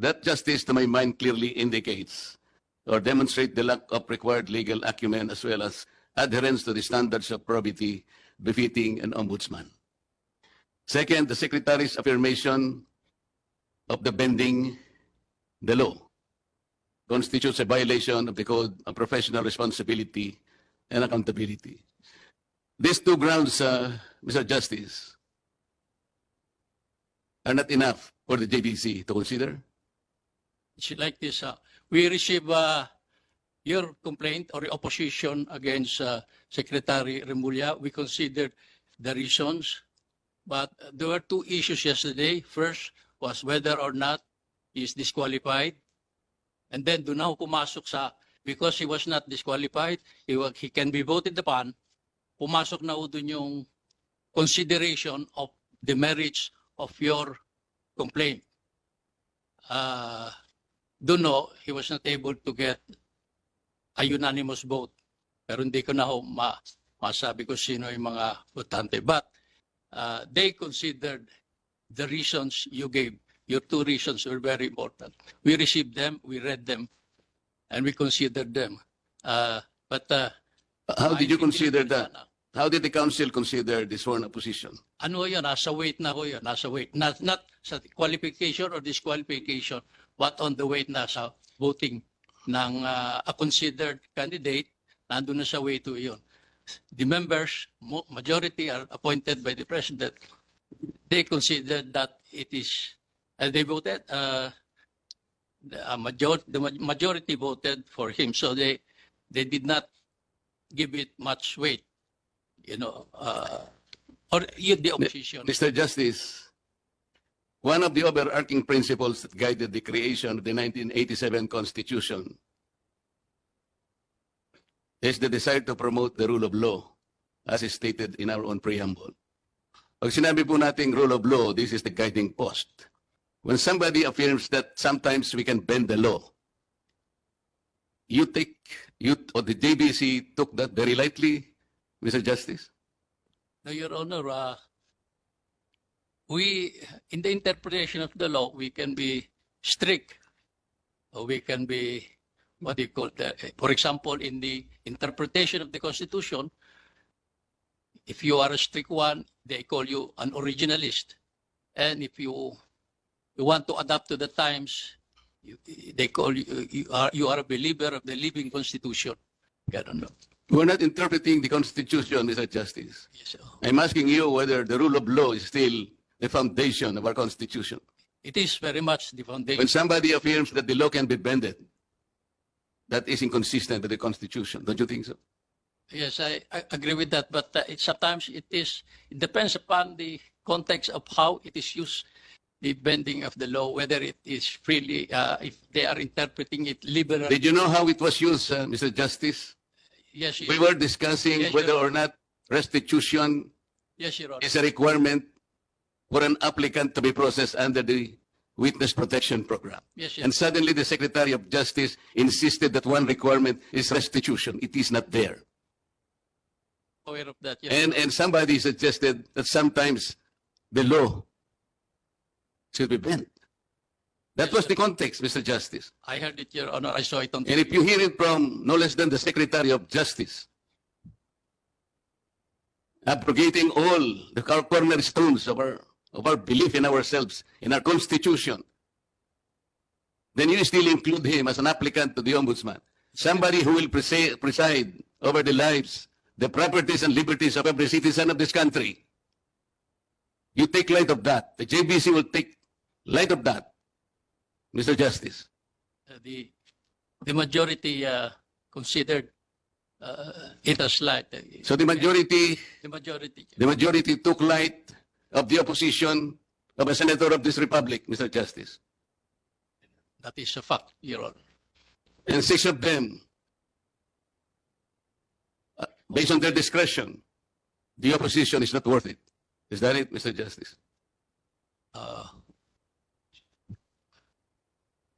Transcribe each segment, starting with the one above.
That justice, to my mind, clearly indicates or demonstrate the lack of required legal acumen as well as adherence to the standards of probity befitting an ombudsman. Second, the Secretary's affirmation of the bending the law constitutes a violation of the Code of Professional Responsibility and Accountability. These two grounds, uh, Mr. Justice, are not enough for the JBC to consider. Like this. Uh, we receive uh, your complaint or opposition against uh, Secretary Remulla. We considered the reasons, but there were two issues yesterday. First was whether or not he is disqualified. And then na ako pumasok sa, because he was not disqualified, he, he can be voted upon, pumasok na doon yung consideration of the merits of your complaint. Uh, doon no, he was not able to get a unanimous vote. Pero hindi ko na ho ma masabi ko sino yung mga votante. But uh, they considered the reasons you gave. Your two reasons were very important. We received them, we read them, and we considered them. Uh, but uh, How did you consider that? sana. How did the council consider the sworn opposition? ano yun, nasa weight na ho yun, nasa weight. Not, not sa qualification or disqualification, but on the weight na sa voting ng uh, a considered candidate, nandun na sa weight to yun. The members, majority are appointed by the president. They considered that it is, and they voted, uh, the, uh, major, the ma- majority voted for him, so they, they did not give it much weight, you know, uh, or the opposition. Mr. Justice, one of the overarching principles that guided the creation of the 1987 Constitution is the desire to promote the rule of law, as is stated in our own preamble. Pag sinabi po nating rule of law, this is the guiding post. When somebody affirms that sometimes we can bend the law, you take, you, or the JBC took that very lightly, Mr. Justice? No, Your Honor, uh, we, in the interpretation of the law, we can be strict. Or we can be, what do you call that? For example, in the interpretation of the Constitution, if you are a strict one, they call you an originalist. And if you, you want to adapt to the times, you, they call you, you are, you are a believer of the living Constitution. Ganun? We're not interpreting the Constitution, Mr. Justice. Yes, sir. I'm asking you whether the rule of law is still the foundation of our Constitution. It is very much the foundation. When somebody affirms that the law can be bended, that is inconsistent with the Constitution. Don't you think so? Yes, I, I agree with that, but uh, it, sometimes it is, it depends upon the context of how it is used, the bending of the law, whether it is freely, uh, if they are interpreting it liberally. Did you know how it was used, uh, Mr. Justice? Yes, We were discussing Yes, whether or not restitution yes, is a requirement for an applicant to be processed under the Witness Protection Program. Yes, Your And suddenly the Secretary of Justice insisted that one requirement is restitution. It is not there. aware of that. Yes, And, and somebody suggested that sometimes the law should be bent. That was the context, Mr. Justice. I heard it, Your Honor. I saw it on TV. And if you hear it from no less than the Secretary of Justice, abrogating all the cor- cornerstones of our, of our belief in ourselves, in our Constitution, then you still include him as an applicant to the Ombudsman. Somebody who will preside over the lives, the properties and liberties of every citizen of this country. You take light of that. The JBC will take light of that, Mr. Justice. uh, the, the majority uh, considered uh, it as light. So the majority The majority. The majority took light of the opposition of a senator of this republic, Mr. Justice. That is a fact, Your Honor. And six of them, uh, based on their discretion, the opposition is not worth it. Is that it, Mr. Justice? uh,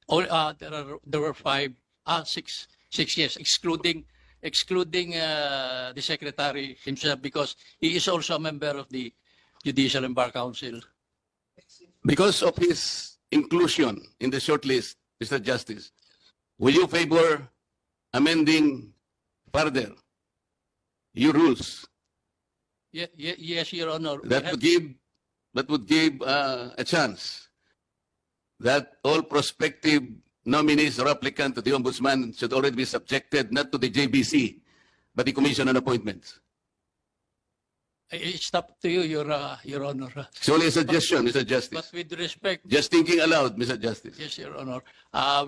all, uh, there are there were five, ah, six, six yes, excluding excluding uh, the secretary himself because he is also a member of the Judicial and Bar Council. Because of his inclusion in the shortlist, Mr. Justice, will you favor amending further your rules Ye- ye- Yes, Your Honor. That would give that would give uh, a chance that all prospective nominees or applicant to the ombudsman should already be subjected not to the JBC but the Commission on Appointments. It's up to you, Your, uh, Your Honor. It's only a suggestion, Mr. But Justice. with respect, Just thinking aloud, Mr. Justice. yes, Your Honor, uh,